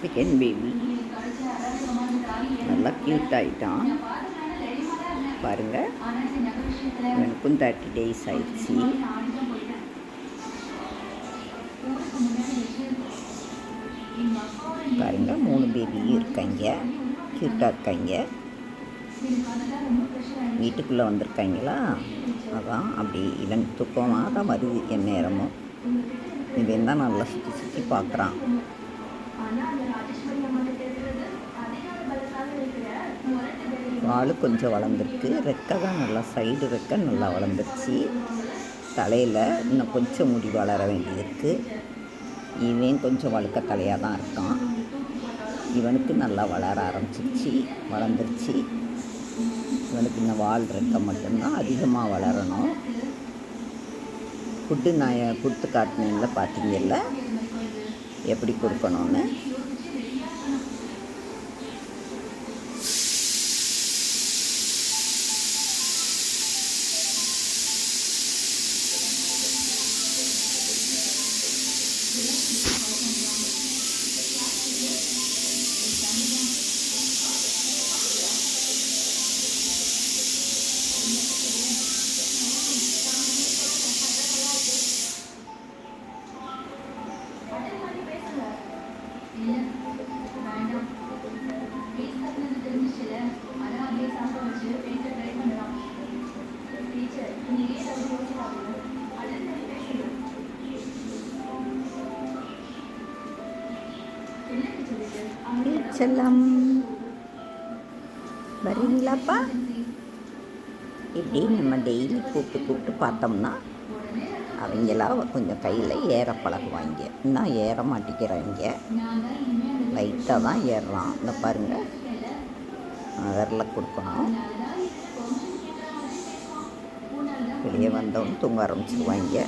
Second baby நல்லா cute ஆகிட்டான் பாருங்கள் எனக்கும் தேர்ட்டி டேஸ் ஆயிடுச்சு. பாருங்க மூணு பேபியும் இருக்காங்க. க்யூட்டாக இருக்காங்க. வீட்டுக்குள்ளே வந்திருக்காங்களா? அதான் அப்படி இவன் தூக்கமாக தான் வருது என் நேரமும் இவன் தான் நல்லா சுற்றி சுற்றி பார்க்குறான். வால் கொஞ்சம் வளர்ந்துருக்கு. ரெக்கை தான் நல்லா சைடு ரெக்கை நல்லா வளர்ந்துருச்சு. தலையில் இன்னும் கொஞ்சம் முடி வளர வேண்டியிருக்கு. இவன் கொஞ்சம் வழுக்க தலையாக தான் இருக்கான். இவனுக்கு நல்லா வளர ஆரம்பிச்சிருச்சு வளர்ந்துருச்சு. இவனுக்கு இந்த வால் ரெக்கை மட்டும்தான் அதிகமாக வளர ஃபுட்டு நான் கொடுத்து காட்டினேன்ல பார்த்தீங்கல்ல எப்படி கொடுக்கணும்னு? செல்லம். வரீங்களாப்பா? இப்படி நம்ம டெய்லி கூப்பிட்டு கூப்பிட்டு பார்த்தோம்னா அவங்களாம் கொஞ்சம் கையில் ஏற பழகுவாங்க. இன்னும் ஏற மாட்டேங்கிறாங்க. லைட்டாக தான் ஏறுறான் இந்த பாருங்கள் விரல கொடுக்கணும். வெளியே வந்தவொன்னு தூங்க ஆரம்பிச்சிருவாங்க.